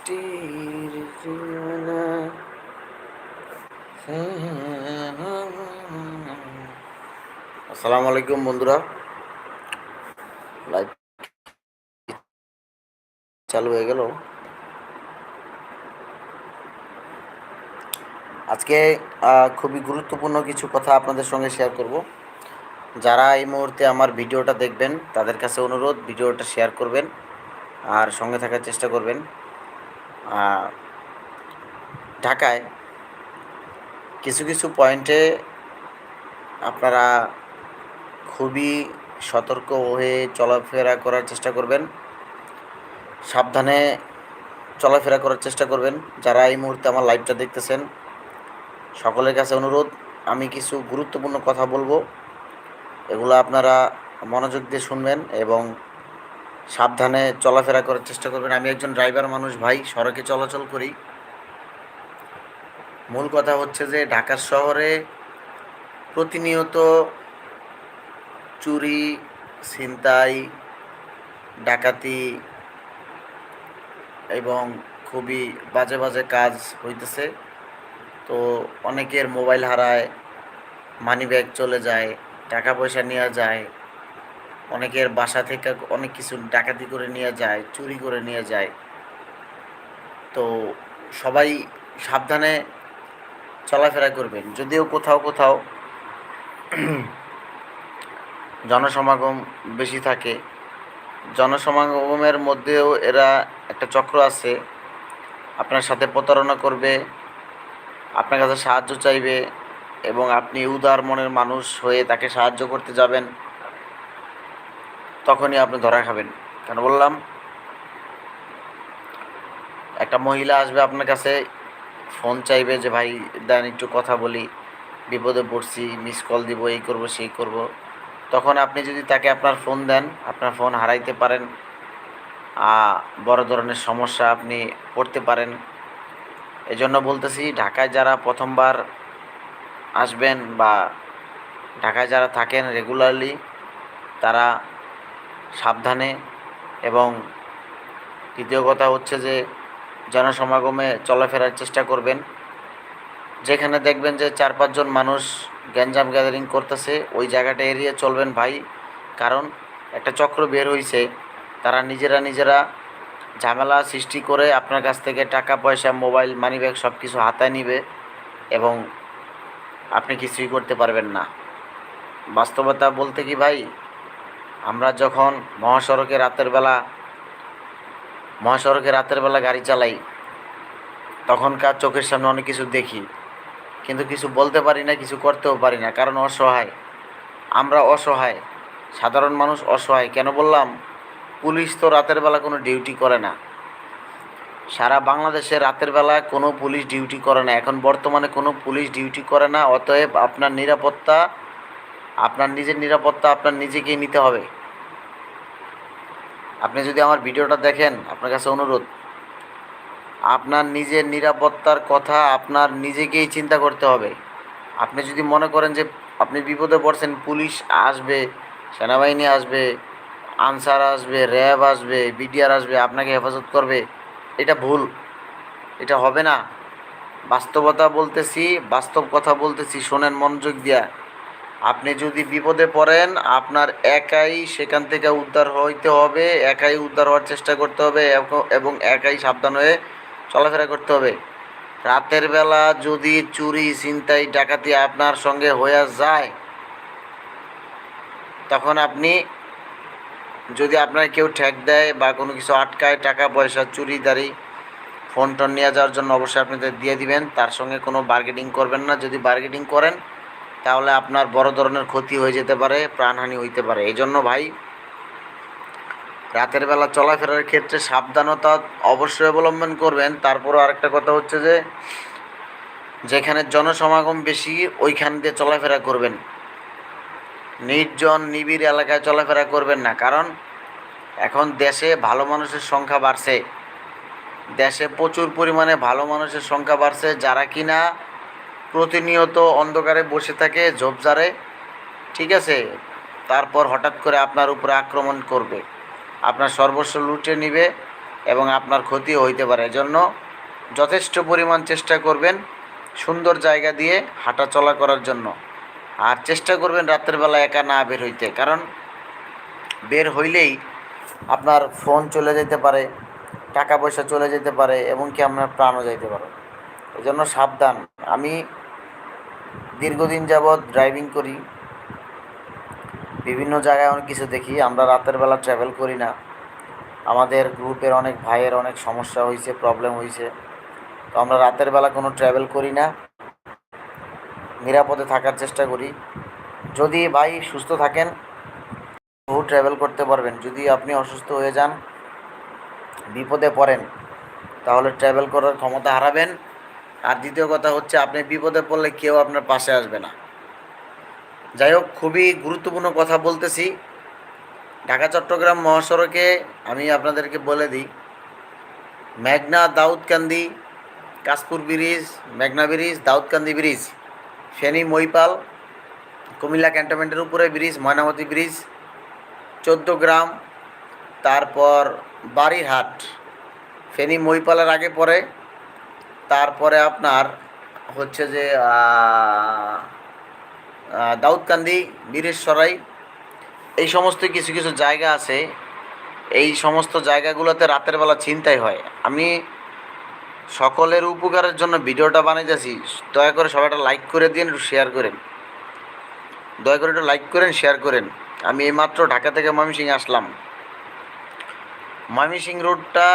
বৃষ্টির আসসালামু আলাইকুম বন্ধুরা। লাইভ চালু হয়ে গেল। আজকে খুবই গুরুত্বপূর্ণ কিছু কথা আপনাদের সঙ্গে শেয়ার করব। যারা এই মুহূর্তে আমার ভিডিওটা দেখবেন, তাদের কাছে অনুরোধ, ভিডিওটা শেয়ার করবেন আর সঙ্গে থাকার চেষ্টা করবেন। ঢাকায় কিছু কিছু পয়েন্টে আপনারা খুবই সতর্ক হয়ে চলাফেরা করার চেষ্টা করবেন। সাবধানে চলাফেরা করার চেষ্টা করবেন। যারা এই মুহূর্তে আমার লাইভটা দেখতেছেন, সকলের কাছে অনুরোধ, আমি কিছু গুরুত্বপূর্ণ কথা বলব। এগুলো আপনারা মনোযোগ দিয়ে শুনবেন এবং সাবধানে চলাফেরা করার চেষ্টা করবেন। আমি একজন ড্রাইভার মানুষ ভাই, সড়কে চলাচল করি। মূল কথা হচ্ছে যে ঢাকা শহরে প্রতিনিয়ত চুরি, ছিনতাই, ডাকাতি এবং খুবই বাজে বাজে কাজ হইতেছে। তো অনেকের মোবাইল হারায় মানি ব্যাগ চলে যায়, টাকা পয়সা নেওয়া যায় অনেকের বাসা থেকে অনেক কিছু ডাকাতি করে নিয়ে যায়, চুরি করে নিয়ে যায়। তো সবাই সাবধানে চলাফেরা করবেন। যদিও কোথাও কোথাও জনসমাগম বেশি থাকে। জনসমাগমের মধ্যেও এরা একটা চক্র আছে। আপনার সাথে প্রতারণা করবে, আপনার কাছে সাহায্য চাইবে এবং আপনি উদার মনের মানুষ হয়ে তাকে সাহায্য করতে যাবেন। তখনই আপনি ধরা খাবেন। কেন বললাম? একটা মহিলা আসবে আপনার কাছে, ফোন চাইবে যে, ভাই দেন একটু কথা বলি। বিপদে পড়ছি মিস কল দিব, এই করব, সেই করব। তখন আপনি যদি তাকে আপনার ফোন দেন, আপনার ফোন হারাইতে পারেন। বড় ধরনের সমস্যা আপনি পড়তে পারেন। এজন্য বলতেছি, ঢাকায় যারা প্রথমবার আসবেন বা ঢাকায় যারা থাকেন রেগুলারলি তারা সাবধানে এবং দ্বিতীয় কথা হচ্ছে যে জনসমাগমে চলাফেরার চেষ্টা করবেন। যেখানে দেখবেন যে চার পাঁচজন মানুষ গ্যাঞ্জাম গ্যাদারিং করতেছে, ওই জায়গাটা এড়িয়ে চলবেন ভাই। কারণ একটা চক্র বের হয়েছে তারা নিজেরা নিজেরা ঝামেলা সৃষ্টি করে আপনার কাছ থেকে টাকা, পয়সা, মোবাইল মানিব্যাগ সব কিছু হাতায় নিবে এবং আপনি কিছুই করতে পারবেন না। বাস্তবতা বলতে কি ভাই? আমরা যখন মহাসড়কে রাতের বেলা, মহাসড়কে রাতের বেলা গাড়ি চালাই, তখনকার চোখের সামনে অনেক কিছু দেখি। কিন্তু কিছু বলতে পারি না, কিছু করতেও পারি না, কারণ অসহায়। আমরা অসহায়, সাধারণ মানুষ অসহায়। কেন বললাম? পুলিশ তো রাতের বেলা কোনো ডিউটি করে না। সারা বাংলাদেশে রাতের বেলা কোনো পুলিশ ডিউটি করে না। এখন বর্তমানে কোনো পুলিশ ডিউটি করে না, অতএব আপনার নিরাপত্তা আপনার নিজের নিরাপত্তা আপনার নিজেকেই নিতে হবে। আপনি যদি আমার ভিডিওটা দেখেন, আপনার কাছে অনুরোধ, আপনার নিজের নিরাপত্তার কথা আপনার নিজেকেই চিন্তা করতে হবে। আপনি যদি মনে করেন যে আপনি বিপদে পড়ছেন, পুলিশ আসবে, সেনাবাহিনী আসবে, আনসার আসবে, র্যাব আসবে, বিডিআর আসবে, আপনাকে হেফাজত করবে, এটা ভুল। এটা হবে না। বাস্তবতা বলতেছি, বাস্তব কথা বলতেছি, শোনেন মনোযোগ দিয়া। আপনি যদি বিপদে পড়েন, আপনার একাই সেখান থেকে উদ্ধার হইতে হবে, একাই উদ্ধার হওয়ার চেষ্টা করতে হবে এবং- একাই সাবধান হয়ে চলাফেরা করতে হবে। রাতের বেলা যদি চুরি, ছিনতাই, ডাকাতি আপনার সঙ্গে হয়ে যায়, তখন আপনি যদি আপনার কেউ ঠেক দেয় বা কোনো কিছু আটকায় টাকা পয়সা, চুরি, দাঁড়ি ফোন টোন নিয়ে যাওয়ার জন্য অবশ্যই আপনি দিয়ে দিবেন। তার সঙ্গে কোনো বার্গেটিং করবেন না। যদি বার্গেটিং করেন তাহলে আপনার বড় ধরনের ক্ষতি হয়ে যেতে পারে, প্রাণহানি হইতে পারে। এই জন্য ভাই, রাতের বেলা চলাফেরার ক্ষেত্রে সাবধানতা অবশ্যই অবলম্বন করবেন। তারপরও আরেকটা কথা হচ্ছে যে, যেখানে জনসমাগম বেশি, ওইখান দিয়ে চলাফেরা করবেন। নির্জন, নিবিড় এলাকায় চলাফেরা করবেন না। কারণ এখন দেশে ভালো মানুষের সংখ্যা বাড়ছে। দেশে প্রচুর পরিমাণে ভালো মানুষের সংখ্যা বাড়ছে, যারা কিনা প্রতিনিয়ত অন্ধকারে বসে থাকে, ঝোপঝাড়ে, ঠিক আছে? তারপর হঠাৎ করে আপনার উপরে আক্রমণ করবে। আপনার সর্বস্ব লুটে নিবে এবং আপনার ক্ষতিও হইতে পারে। এজন্য যথেষ্ট পরিমাণ চেষ্টা করবেন সুন্দর জায়গা দিয়ে হাঁটা চলা করার জন্য। আর চেষ্টা করবেন রাতের বেলা একা না বের হইতে, কারণ বের হইলেই আপনার ফোন চলে যেতে পারে, টাকা পয়সা চলে যেতে পারে এবং কি আপনার প্রাণও যাইতে পারে। এজন্য সাবধান। আমি দীর্ঘদিন যাবৎ ড্রাইভিং করি। বিভিন্ন জায়গায় অনেক কিছু দেখি। আমরা রাতের বেলা ট্রাভেল করি না। আমাদের গ্রুপের অনেক ভাইয়ের অনেক সমস্যা হয়েছে প্রবলেম হয়েছে তো আমরা রাতের বেলা কোনো ট্রাভেল করি না। নিরাপদে থাকার চেষ্টা করি। যদি ভাই সুস্থ থাকেন, বহু ট্রাভেল করতে পারবেন। যদি আপনি অসুস্থ হয়ে যান, বিপদে পড়েন, তাহলে ট্রাভেল করার ক্ষমতা হারাবেন। আর দ্বিতীয় কথা হচ্ছে, আপনি বিপদে পড়লে কেউ আপনার পাশে আসবে না। যাই হোক, খুবই গুরুত্বপূর্ণ কথা বলতেছি। ঢাকা, চট্টগ্রাম মহাসড়কে আমি আপনাদেরকে বলে দিই, মেঘনা দাউদকান্দি, কাশপুর ব্রিজ, মেঘনা ব্রিজ, দাউদকান্দি ব্রিজ, ফেনী মইপাল, কুমিল্লা ক্যান্টনমেন্টের উপরে ব্রিজ, ময়নামতি ব্রিজ, চোদ্দ গ্রাম, তারপর বাড়িরহাট ফেনী মইপালের আগে পরে তারপরে আপনার হচ্ছে যে দাউদকান্দি, বীরেশ্বরাই, এই সমস্ত কিছু কিছু জায়গা আছে। এই সমস্ত জায়গাগুলোতে রাতের বেলা ছিনতাই হয়। আমি সকলের উপকারের জন্য ভিডিওটা বানাইতেছি। দয়া করে সবাই একটা লাইক করে দিন, একটু শেয়ার করেন। দয়া করে একটু লাইক করেন শেয়ার করেন। আমি এইমাত্র ঢাকা থেকে ময়মনসিং আসলাম। ময়মনসিং রোডটা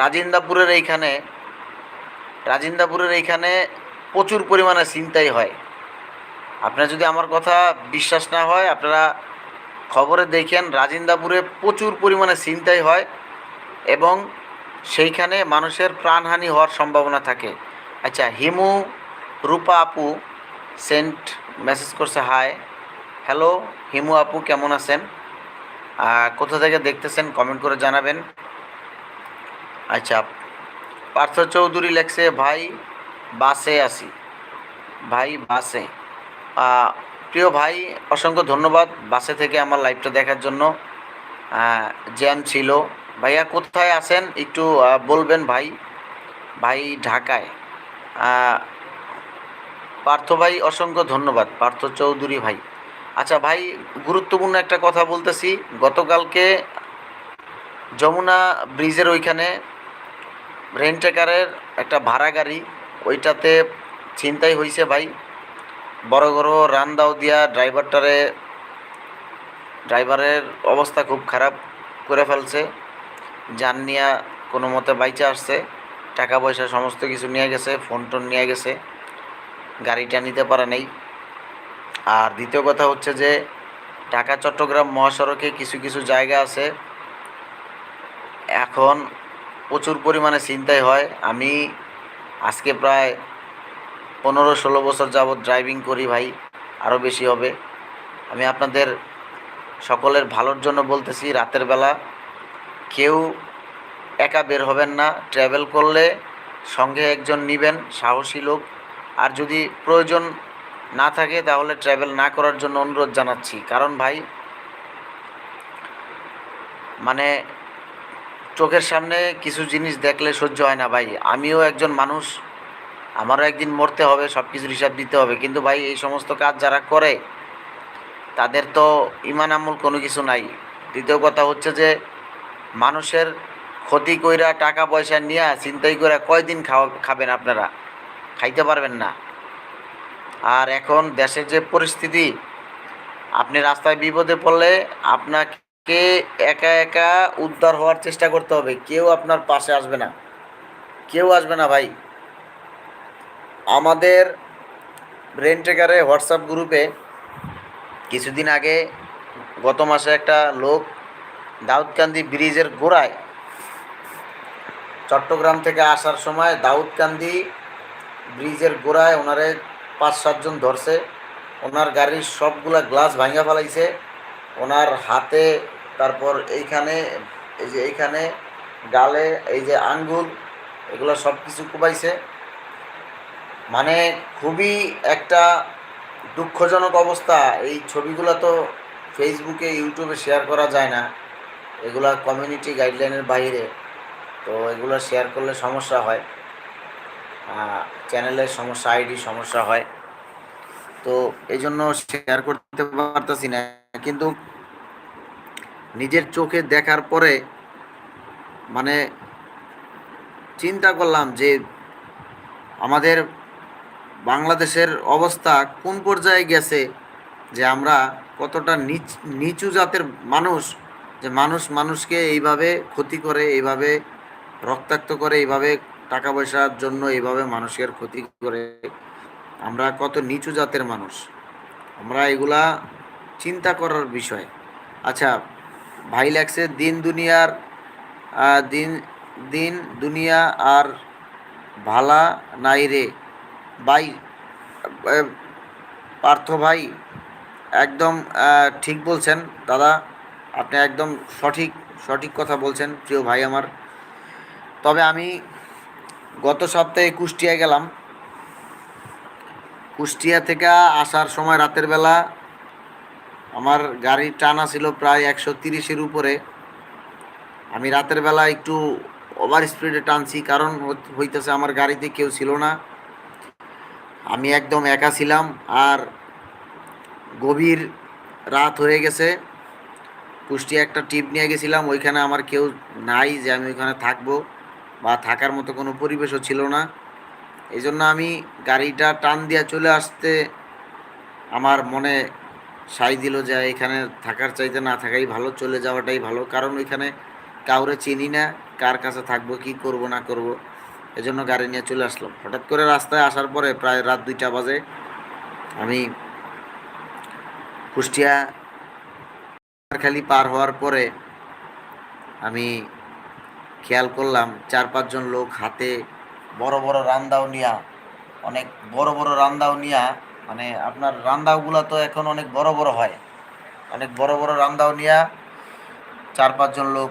রাজিন্দাপুরের এইখানে রাজিন্দাপুরের এইখানে প্রচুর পরিমাণে চিন্তাই হয়। আপনার যদি আমার কথা বিশ্বাস না হয়, আপনারা খবরে দেখেন রাজিন্দাপুরে প্রচুর পরিমাণে চিন্তাই হয় এবং সেইখানে মানুষের প্রাণহানি হওয়ার সম্ভাবনা থাকে। আচ্ছা হিমু রূপা আপু সেন্ট মেসেজ করছে, হাই। হ্যালো, হিমু আপু, কেমন আছেন? কোথা থেকে দেখতেছেন? কমেন্ট করে জানাবেন। আচ্ছা পার্থ চৌধুরী লেখছে, ভাই, বাসে আসি ভাই, বাসে। প্রিয় ভাই, অসংখ্য ধন্যবাদ বাসে থেকে আমার লাইভটা দেখার জন্য। জ্যাম ছিল। ভাইয়া, কোথায় আছেন? একটু বলবেন ভাই। ভাই, ঢাকায়। পার্থ ভাই, অসংখ্য ধন্যবাদ। পার্থ চৌধুরী ভাই। আচ্ছা ভাই, গুরুত্বপূর্ণ একটা কথা বলতেছি। গতকালকে যমুনা ব্রিজের ওইখানে রেন্টেকারের একটা ভাড়া গাড়ি, ওইটাতে ছিনতাই হয়েছে ভাই। বড় বড় রান দাও দিয়া ড্রাইভারটারে, ড্রাইভারের অবস্থা খুব খারাপ করে ফেলছে। যান নিয়া কোনো মতে বাইচে আসছে। টাকা পয়সা সমস্ত কিছু নিয়ে গেছে ফোন টোন নিয়ে গেছে। গাড়িটা নিতে পারে নেই। আর দ্বিতীয় কথা হচ্ছে যে ঢাকা চট্টগ্রাম মহাসড়কে কিছু কিছু জায়গা আছে। এখন প্রচুর পরিমাণে চিন্তাই হয়। আমি আজকে প্রায় পনেরো ষোলো বছর যাবৎ ড্রাইভিং করি ভাই আরও বেশি হবে। আমি আপনাদের সকলের ভালোর জন্য বলতেছি, রাতের বেলা কেউ একা বের হবেন না। ট্রাভেল করলে সঙ্গে একজন নিবেন, সাহসী লোক। আর যদি প্রয়োজন না থাকে, তাহলে ট্রাভেল না করার জন্য অনুরোধ জানাচ্ছি। কারণ ভাই মানে চোখের সামনে কিছু জিনিস দেখলে সহ্য হয় না, ভাই। আমিও একজন মানুষ, আমারও একদিন মরতে হবে সব কিছুর হিসাব দিতে হবে। কিন্তু ভাই, এই সমস্ত কাজ যারা করে, তাদের তো ইমান আমল কোনো কিছু নাই। দ্বিতীয় কথা হচ্ছে যে, মানুষের ক্ষতি কইরা টাকা পয়সা নিয়ে চিন্তাই করে কয়দিন খাওয়া, খাবেন আপনারা? খাইতে পারবেন না। আর এখন দেশের যে পরিস্থিতি, আপনি রাস্তায় বিপদে পড়লে আপনাকে একা একা উদ্ধার হওয়ার চেষ্টা করতে হবে? কেউ আপনার পাশে আসবে না। কেউ আসবে না ভাই। আমাদের রেন্টেকারে হোয়াটসঅ্যাপ গ্রুপে কিছুদিন আগে গত মাসে একটা লোক দাউদকান্দি ব্রিজের গোড়ায় চট্টগ্রাম থেকে আসার সময় দাউদকান্দি ব্রিজের গোড়ায় ওনারে পাঁচ সাতজন ধরছে। ওনার গাড়ির সবগুলা গ্লাস ভাঙা ফেলাইছে। ওনার হাতে তারপর এইখানে, এই যে এইখানে গালে এই যে আঙ্গুল, এগুলো সব কিছু কুবাইছে। মানে খুবই একটা দুঃখজনক অবস্থা। এই ছবিগুলো তো ফেসবুকে ইউটিউবে শেয়ার করা যায় না। এগুলা কমিউনিটি গাইডলাইনের বাইরে। তো এগুলো শেয়ার করলে সমস্যা হয়। চ্যানেলের সমস্যা আইডি সমস্যা হয়। তো এই জন্য শেয়ার করতে পারতেছি না। কিন্তু নিজের চোখে দেখার পরে মানে চিন্তা করলাম যে আমাদের বাংলাদেশের অবস্থা কোন পর্যায়ে গেছে যে আমরা কতটা নিচ নিচু জাতের মানুষ, যে মানুষ মানুষকে এইভাবে ক্ষতি করে, এইভাবে রক্তাক্ত করে, এইভাবে টাকা পয়সার জন্য এইভাবে মানুষের ক্ষতি করে, আমরা কত নিচু জাতের মানুষ। আমরা এগুলা চিন্তা করার বিষয়। আচ্ছা ভাই লাগছে দিন দুনিয়ার দিন দিন দুনিয়া আর ভালা নাই রে। ভাই পার্থ ভাই, একদম ঠিক বলছেন দাদা। আপনি একদম সঠিক সঠিক কথা বলছেন প্রিয় ভাই আমার। তবে আমি গত সপ্তাহে কুষ্টিয়ায় গেলাম। কুষ্টিয়া থেকে আসার সময় রাতের বেলা আমার গাড়ির টানা ছিল প্রায় একশো তিরিশের উপরে। আমি রাতের বেলা একটু ওভার স্পিডে টানছি, কারণ হইতেছে আমার গাড়িতে কেউ ছিল না। আমি একদম একা ছিলাম আর গভীর রাত হয়ে গেছে। কুষ্টিয়া একটা টিপ নিয়ে গেছিলাম, ওইখানে আমার কেউ নাই যে আমি ওইখানে থাকব বা থাকার মতো কোনো পরিবেশও ছিল না। এই জন্য আমি গাড়িটা টান দিয়ে চলে আসতে আমার মনে সাই দিল যে এখানে থাকার চাইতে না থাকাই ভালো, চলে যাওয়াটাই ভালো। কারণ ওইখানে কাউরে চিনি না, কার কাছে থাকব, কি করব, না করব, এজন্য গাড়ি নিয়ে চলে আসলাম। হঠাৎ করে রাস্তায় আসার পরে প্রায় রাত দুইটা বাজে। আমি কুষ্টিয়া খালি পার হওয়ার পরে আমি খেয়াল করলাম, চার পাঁচজন লোক হাতে বড় বড় রান্দাও নিয়া, অনেক বড় বড় রান্দাও নিয়া মানে আপনার রান্দাওগুলো তো এখন অনেক বড় বড় হয়। অনেক বড় বড় রান্দাও নিয়া চার পাঁচজন লোক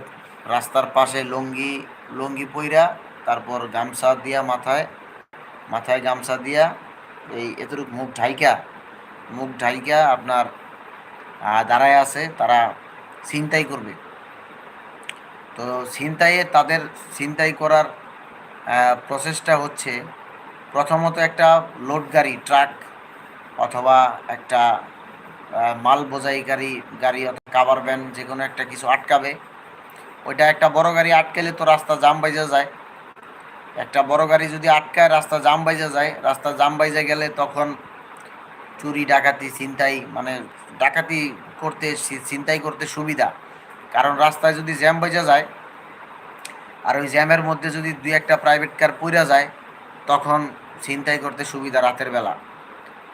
রাস্তার পাশে লুঙ্গি লুঙ্গি পইরা তারপর গামছা দিয়া মাথায় মাথায় গামছা দিয়া এই এতটুকু মুখ ঢাইকা মুখ ঢাইকা আপনার দাঁড়ায় আছে, তারা ছিনতাই করবে। তো ছিনতাইয়ে তাদের ছিনতাই করার প্রসেসটা হচ্ছে। প্রথমত একটা লোড গাড়ি, ট্রাক অথবা একটা মাল বোঝাইকারী গাড়ি অথবা কাভার ভ্যান যে কোনো একটা কিছু আটকাবে। ওইটা একটা বড় গাড়ি আটকালে তো রাস্তা জাম বাইজা যায়। একটা বড় গাড়ি যদি আটকায়, রাস্তা জাম বাইজা যায়। রাস্তা জাম বাইজা গেলে তখন চুরি, ডাকাতি, ছিনতাই মানে ডাকাতি করতে ছিনতাই করতে সুবিধা। কারণ রাস্তায় যদি জ্যাম বেজে যায়, আর ওই জ্যামের মধ্যে যদি দুই একটা প্রাইভেট কার পইরা যায়, তখন ছিনতাই করতে সুবিধা রাতের বেলা।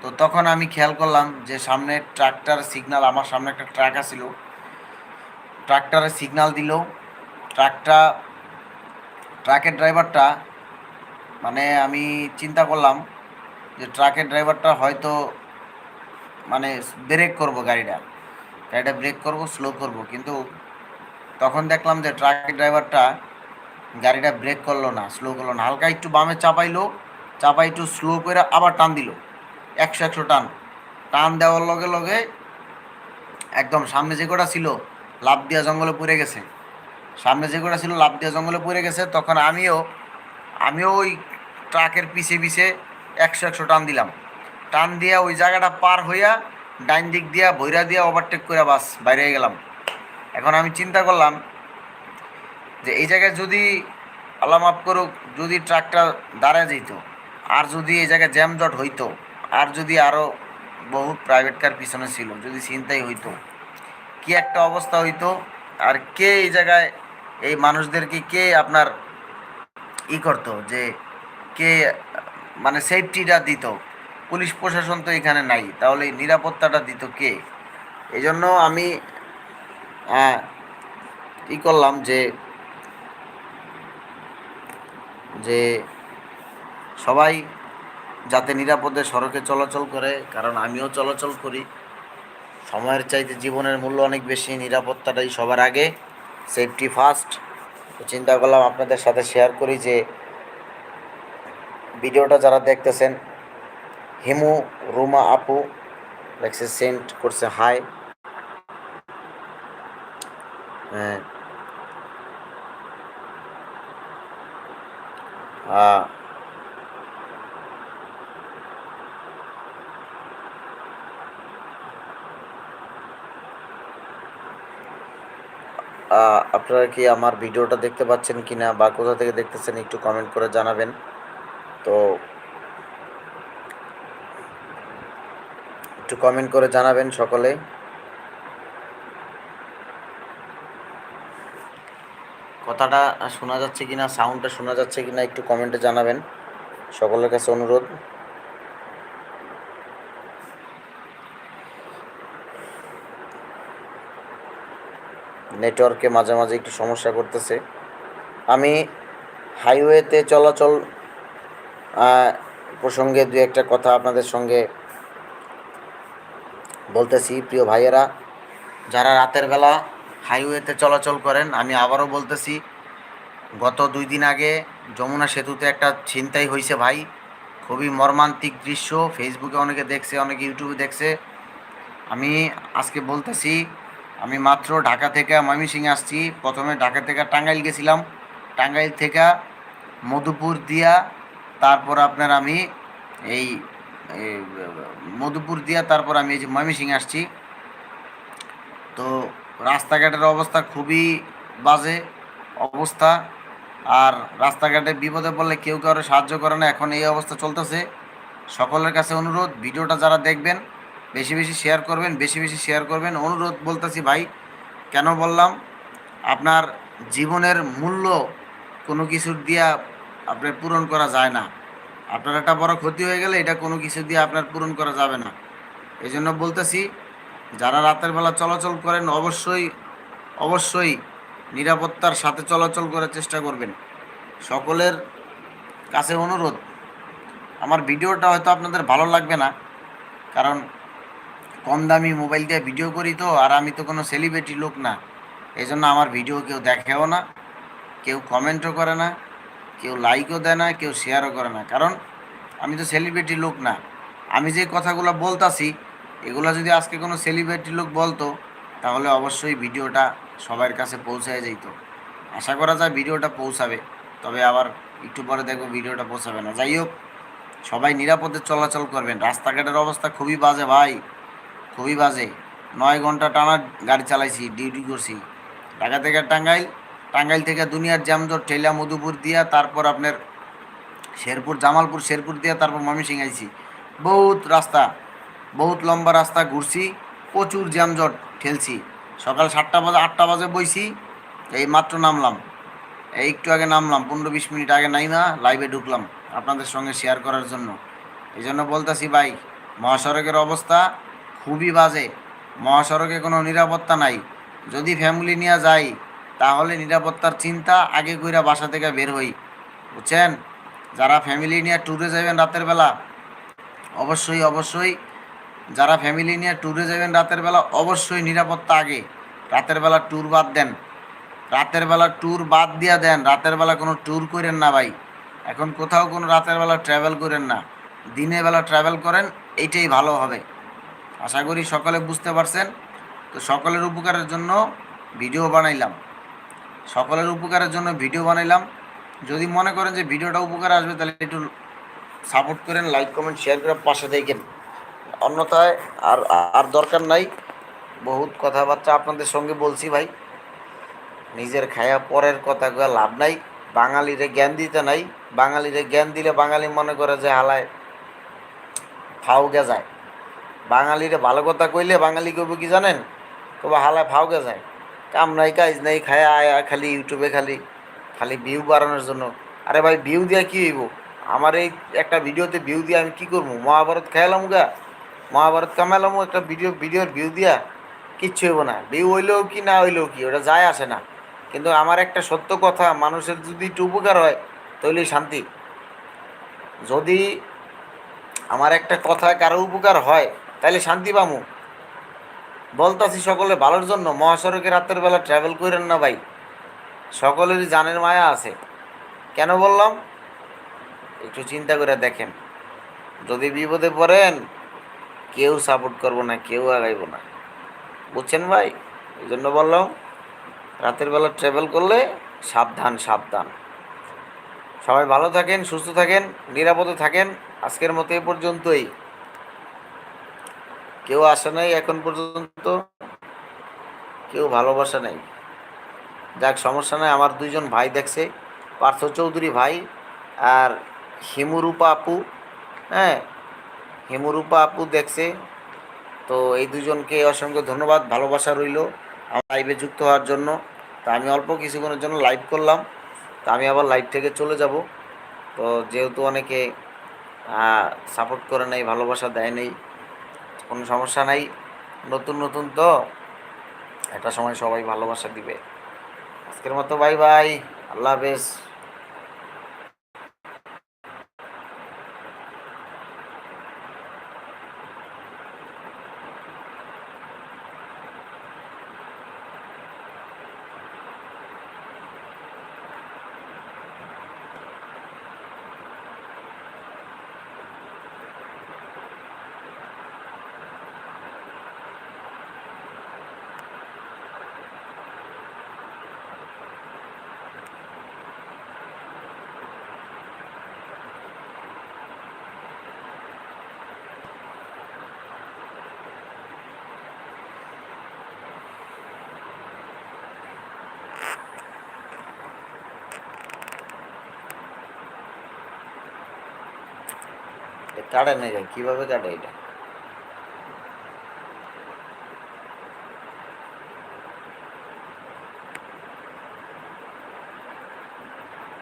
তো তখন আমি খেয়াল করলাম যে সামনে ট্রাক্টর সিগনাল আমার সামনে একটা ট্রাক আছিল ট্রাক্টরে সিগনাল দিল। ট্রাকটা ট্রাকের ড্রাইভারটা মানে আমি চিন্তা করলাম যে ট্রাকের ড্রাইভারটা হয়তো মানে ব্রেক করব গাড়িটা। গাড়িটা ব্রেক করব স্লো করব। কিন্তু তখন দেখলাম যে ট্রাকের ড্রাইভারটা গাড়িটা ব্রেক করল না স্লো করল না। হালকা একটু বামে চাপাইলো, চাপাই একটু স্লো করে আবার টান দিল। একশো একশো টান। টান দেওয়ার লগে লগে একদম সামনে যে কটা ছিল লাভ দিয়া জঙ্গলে পড়ে গেছে। সামনে যে কটা ছিল লাভ দিয়া জঙ্গলে পড়ে গেছে, তখন আমিও আমিও ওই ট্রাকের পিছে পিছে একশো একশো টান দিলাম। টান দিয়া ওই জায়গাটা পার হইয়া ডাইন দিক দিয়া ভৈরা দিয়া ওভারটেক করে বাস বাইরে গেলাম। এখন আমি চিন্তা করলাম যে এই জায়গায় যদি, আল্লাহ মাফ করুক, যদি ট্রাকটা দাঁড়ায় যেত আর যদি এই জায়গায় জ্যামজট হইতো আর যদি আরও বহু প্রাইভেট কার পিছনে ছিল, যদি চিন্তাই হইতো, কি একটা অবস্থা হইতো, আর কে এই জায়গায় এই মানুষদেরকে কে আপনার ই করতো, যে কে মানে সেফটিটা দিত? পুলিশ প্রশাসন তো এখানে নাই, তাহলে নিরাপত্তাটা দিত কে? এই জন্য আমি ই করলাম যে যে সবাই যাতে নিরাপদে সড়কে চলাচল করে, কারণ আমিও চলাচল করি। সময়ের চাইতে জীবনের মূল্য অনেক বেশি, নিরাপত্তাটাই সবার আগে। সেফটি ফার্স্ট চিন্তা করলাম আপনাদের সাথে শেয়ার করি যে, ভিডিওটা যারা দেখতেছেন, হিমু, রুমা আপু, লেখছে সেন্ড করছে হাই। হ্যাঁ। আপনারা কি আমার ভিডিওটা দেখতে পাচ্ছেন কি না বা কোথা থেকে দেখতেছেন একটু কমেন্ট করে জানাবেন। তো একটু কমেন্ট করে জানাবেন সকলে। কথাটা শোনা যাচ্ছে কিনা সাউন্ডটা শোনা যাচ্ছে কিনা একটু কমেন্টে জানাবেন। সকলের কাছে অনুরোধ। নেটওয়ার্কে মাঝে মাঝে একটু সমস্যা করতেছে। আমি হাইওয়েতে চলাচল প্রসঙ্গে দু একটা কথা আপনাদের সঙ্গে বলতেছি। প্রিয় ভাইয়েরা, যারা রাতের বেলা হাইওয়েতে চলাচল করেন, আমি আবারও বলতেছি, গত দুই দিন আগে যমুনা সেতুতে একটা ছিনতাই হয়েছে ভাই। খুবই মর্মান্তিক দৃশ্য। ফেসবুকে অনেকে দেখছে, অনেকে ইউটিউবে দেখছে। আমি আজকে বলতেছি আমি মাত্র ঢাকা থেকে ময়মনসিংহে আসছি। প্রথমে ঢাকা থেকে টাঙ্গাইল গেছিলাম। টাঙ্গাইল থেকে মধুপুর দিয়া, তারপর আপনার আমি এই মধুপুর দিয়া, তারপর আমি এই যে ময়মনসিংহে আসছি। তো রাস্তাঘাটের অবস্থা খুবই বাজে অবস্থা। আর রাস্তাঘাটে বিপদে পড়লে কেউ কারও সাহায্য করে না। এখন এই অবস্থা চলতেছে। সকলের কাছে অনুরোধ, ভিডিওটা যারা দেখবেন বেশি বেশি শেয়ার করবেন, বেশি বেশি শেয়ার করবেন। অনুরোধ বলতেছি ভাই, কেন বললাম? আপনার জীবনের মূল্য কোনো কিছুর দিয়া আপনার পূরণ করা যায় না। আপনার একটা বড় ক্ষতি হয়ে গেলে এটা কোনো কিছু দিয়ে আপনার পূরণ করা যাবে না। এই জন্য বলতেছি, যারা রাতের বেলা চলাচল করেন, অবশ্যই অবশ্যই নিরাপত্তার সাথে চলাচল করার চেষ্টা করবেন। সকলের কাছে অনুরোধ, আমার ভিডিওটা হয়তো আপনাদের ভালো লাগবে না, কারণ কম দামি মোবাইল দিয়ে ভিডিও করি তো, আর আমি তো কোনো সেলিব্রিটি লোক না। এই জন্য আমার ভিডিও কেউ দেখেও না, কেউ কমেন্টও করে না, কেউ লাইকও দেয় না, কেউ শেয়ারও করে না। কারণ আমি তো সেলিব্রিটি লোক না। আমি যে কথাগুলো বলতাছি, এগুলো যদি আজকে কোনো সেলিব্রিটি লোক বলতো, তাহলে অবশ্যই ভিডিওটা সবার কাছে পৌঁছায় যেত আশা করা যায় ভিডিওটা পৌঁছাবে, তবে আবার একটু পরে দেখব ভিডিওটা পৌঁছাবে না। যাই হোক, সবাই নিরাপদে চলাচল করবেন। রাস্তাঘাটের অবস্থা খুবই বাজে ভাই। খুবই বাজে। নয় ঘণ্টা টানা গাড়ি চালাইছি ডিউটি করছি। ঢাকা থেকে টাঙ্গাইল টাঙ্গাইল থেকে দুনিয়ার জামজোর ঠেলা, মধুপুর দিয়া তারপর আপনার শেরপুর, জামালপুর, শেরপুর দিয়া তারপর ময়মনসিং আইছি। বহুত রাস্তা, বহুত লম্বা রাস্তা ঘুরছি, প্রচুর জ্যামজট ঠেলছি। সকাল সাতটা বাজে, আটটা বাজে বইছি, এই মাত্র নামলাম। এই একটু আগে নামলাম, পনেরো বিশ মিনিট আগে নাইমা লাইভে ঢুকলাম আপনাদের সঙ্গে শেয়ার করার জন্য। এই জন্য বলতেছি, ভাই, মহাসড়কের অবস্থা খুবই বাজে। মহাসড়কে কোনো নিরাপত্তা নাই। যদি ফ্যামিলি নিয়ে যাই, তাহলে নিরাপত্তার চিন্তা আগে কইরা বাসা থেকে বের হই। বুঝছেন? যারা ফ্যামিলি নিয়ে ট্যুরে যাবেন রাতের বেলা, অবশ্যই অবশ্যই। যারা ফ্যামিলি নিয়ে ট্যুরে যাবেন রাতের বেলা, অবশ্যই নিরাপত্তা আগে। রাতের বেলা ট্যুর বাদ দেন। রাতের বেলা ট্যুর বাদ দিয়া দেন। রাতের বেলা কোনো ট্যুর করেন না ভাই। এখন কোথাও কোনো রাতের বেলা ট্রাভেল করেন না। দিনের বেলা ট্রাভেল করেন, এইটাই ভালো হবে। আশা করি সকলে বুঝতে পারছেন। তো সকলের উপকারের জন্য ভিডিও বানাইলাম। সকলের উপকারের জন্য ভিডিও বানাইলাম। যদি মনে করেন যে ভিডিওটা উপকারে আসবে, তাহলে একটু সাপোর্ট করেন লাইক কমেন্ট শেয়ার করে পাশে দেখেন। অন্যথায় আর আর দরকার নাই। বহুত কথাবার্তা আপনাদের সঙ্গে বলছি ভাই। নিজের খায়া পরের কথা লাভ নাই। বাঙালিরে জ্ঞান দিতে নাই। বাঙালিরে জ্ঞান দিলে বাঙালি মনে করে যে হালায় ফাউগে যায়। বাঙালিরে ভালো কথা কইলে বাঙালি কইব কি জানেন? কবে হালায় ফাউগে যায়। কাম নাই, কাজ নাই, খায়া আয়া খালি ইউটিউবে খালি খালি ভিউ বাড়ানোর জন্য। আরে ভাই ভিউ দিয়া কি হইব? আমার এই একটা ভিডিওতে ভিউ দিয়ে আমি কি করব? মহাভারত খেয়ালাম গা। মহাভারত কামালাম একটা ভিডিও ভিডিওর ভিউ দিয়া কিচ্ছু হইব না। ভিউ হইলেও কি, না হইলেও কি, ওটা যায় আসে না। কিন্তু আমার একটা সত্য কথা, মানুষের যদি একটু উপকার হয়, তাহলেই শান্তি। যদি আমার একটা কথা কারও উপকার হয় তাহলে শান্তি পামু। বলতাছি সকলে, ভালোর জন্য। মহাসড়কে রাতের বেলা ট্রাভেল করেন না ভাই। সকলেরই জানের মায়া আছে। কেন বললাম? একটু চিন্তা করে দেখেন। যদি বিপদে পড়েন, কেউ সাপোর্ট করব না, কেউ আগাইব না। বুঝছেন ভাই? এই জন্য বললাম, রাতের বেলা ট্রাভেল করলে সাবধান সাবধান। সবাই ভালো থাকেন, সুস্থ থাকেন, নিরাপদে থাকেন। আজকের মতো এ পর্যন্তই। কেউ আসে নাই এখন পর্যন্ত। কেউ ভালোবাসা নাই। যাক, সমস্যা নাই, আমার দুইজন ভাই দেখছে। পার্থ চৌধুরী ভাই আর হিমুরূপা আপু হ্যাঁ? হিমুরূপা আপু দেখছে। তো এই দুজনকে অসংখ্য ধন্যবাদ, ভালোবাসা রইল। আমার লাইভে যুক্ত হওয়ার জন্য। তো আমি অল্প কিছুক্ষণের জন্য লাইভ করলাম। তো আমি আবার লাইভ থেকে চলে যাব। তো যেহেতু অনেকে সাপোর্ট করে নেই, ভালোবাসা দেয় নেই কোনো সমস্যা নাই। নতুন নতুন তো। একটা সময় সবাই ভালোবাসা দিবে। আজকের মতো বাই বাই। আল্লাহ হাফেজ। কাটে না যায় কীভাবে কাটে এটা?